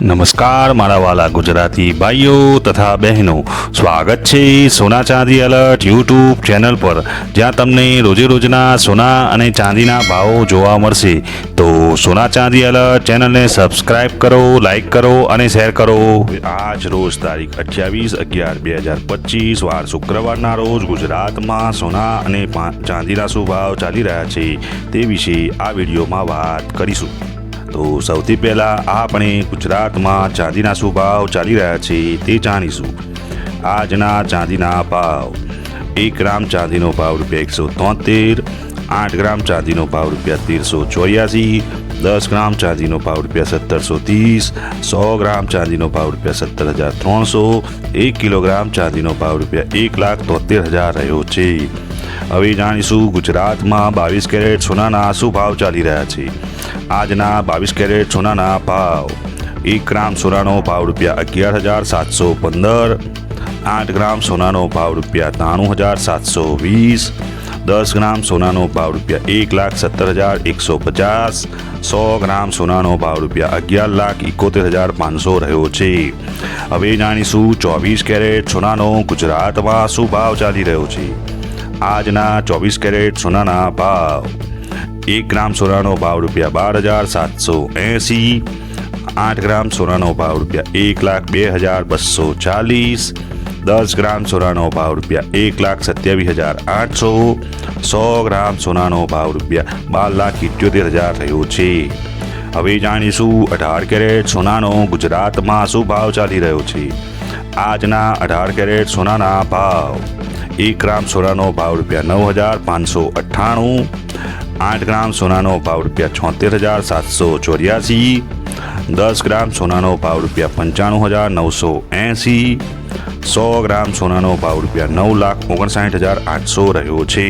નમસ્કાર, મારા વાલા ગુજરાતી ભાઈઓ તથા બહેનો. સ્વાગત છે સોના ચાંદી અલર્ટ યુટ્યુબ ચેનલ પર. જ્યાં તમને રોજે રોજના સોના અને ચાંદીના ભાવો જોવા મળશે. તો સોના ચાંદી અલર્ટ ચેનલને સબસ્ક્રાઇબ કરો, લાઇક કરો અને શેર કરો. આજ રોજ તારીખ અઠ્યાવીસ અગિયાર બે હજાર પચીસ, વાર શુક્રવારના રોજ ગુજરાતમાં સોના અને ચાંદીના શું ભાવ ચાલી રહ્યા છે તે વિશે આ વિડીયોમાં વાત કરીશું. તો સૌથી પહેલાં આપણે ગુજરાતમાં ચાંદીના શું ભાવ ચાલી રહ્યા છે તે જાણીશું. આજના ચાંદીના ભાવ. એક ગ્રામ ચાંદીનો ભાવ રૂપિયા એકસો તોતેર, આઠ ગ્રામ ચાંદીનો ભાવ રૂપિયા તેરસો ચોર્યાસી, દસ ગ્રામ ચાંદીનો ભાવ રૂપિયા સત્તરસો ત્રીસ, સો ગ્રામ ચાંદીનો ભાવ રૂપિયા સત્તર હજાર ત્રણસો, એક કિલોગ્રામ ચાંદીનો ભાવ રૂપિયા એક લાખ તોતેર હજાર રહ્યો છે. હવે જાણીશું ગુજરાતમાં બાવીસ કેરેટ સોનાના શું ભાવ ચાલી રહ્યા છે. આજના બાવીસ કેરેટ સોનાના ભાવ. એક ગ્રામ સોનાનો ભાવ રૂપિયા અગિયાર હજાર સાતસો પંદર. આઠ ગ્રામ સોનાનો ભાવ રૂપિયા ત્રાણું હજાર સાતસો વીસ. દસ ગ્રામ સોનાનો ભાવ રૂપિયા એક લાખ સત્તર હજાર એકસો પચાસ. સો ગ્રામ સોનાનો ભાવ રૂપિયા અગિયાર લાખ એકોતેર હજાર પાંચસો રહ્યો છે. હવે જાણીશું ચોવીસ કેરેટ સોનાનો ગુજરાતમાં શું ભાવ ચાલી રહ્યો છે. આજના ચોવીસ કેરેટ સોનાના ભાવ. એક ગ્રામ સોનાનો ભાવ રૂપિયા બાર હજાર સાતસો એંસી. આઠ ગ્રામ સોનાનો ભાવ રૂપિયા એક લાખ બે હજાર બસો ચાલીસ. દસ ગ્રામ સોનાનો ભાવ રૂપિયા એક લાખ સત્યાવીસ હજાર આઠસો. સો ગ્રામ સોનાનો ભાવ રૂપિયા બાર લાખ ઇઠ્યોતેર હજાર રહ્યો છે. હવે જાણીશું અઢાર કેરેટ સોનાનો ગુજરાતમાં શું ભાવ ચાલી રહ્યો છે? આજના અઢાર કેરેટ સોનાના ભાવ. એક ગ્રામ સોનાનો ભાવ રૂપિયા નવ હજાર પાંચસો અઠ્ઠાણું, આઠ ગ્રામ સોનાનો ભાવ રૂપિયા છોતેર હજાર સાતસો ચોર્યાસી, દસ ગ્રામ સોનાનો ભાવ રૂપિયા પંચાણું હજાર નવસો એંસી, સો ગ્રામ સોનાનો ભાવ રૂપિયા નવ લાખ ઓગણસાઠ હજાર આઠસો રહ્યો છે.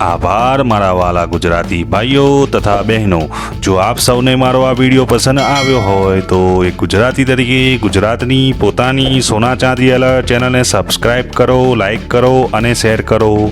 આભાર મારા વાલા ગુજરાતી ભાઈઓ તથા બહેનો. જો આપ સૌને મારો આ વીડિયો પસંદ આવ્યો હોય તો એક ગુજરાતી તરીકે ગુજરાતની પોતાની સોના ચાંદી અલર્ટ ચેનલને સબસ્ક્રાઈબ કરો લાઈક કરો અને શેર કરો.